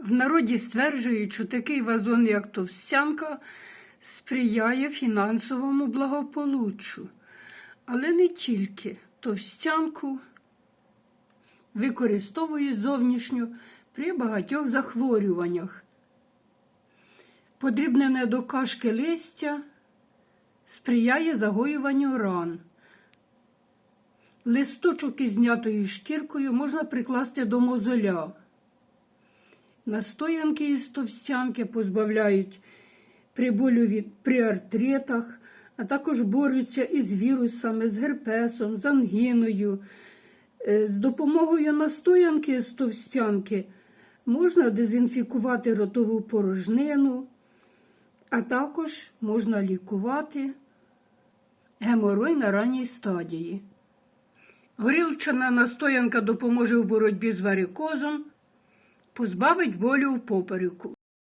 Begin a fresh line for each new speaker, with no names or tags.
В народі стверджують, що такий вазон, як товстянка, сприяє фінансовому благополуччю. Але не тільки товстянку використовують зовнішньо при багатьох захворюваннях. Подрібнене до кашки листя сприяє загоюванню ран. Листочок із знятою шкіркою можна прикласти до мозоля. Настоянки із товстянки позбавляють при болю від при артритах, а також борються із вірусами, з герпесом, з ангіною. Е, З допомогою настоянки з товстянки можна дезінфікувати ротову порожнину, а також можна лікувати геморой на ранній стадії. Горілчана настоянка допоможе в боротьбі з варикозом, позбавить болю в попереку.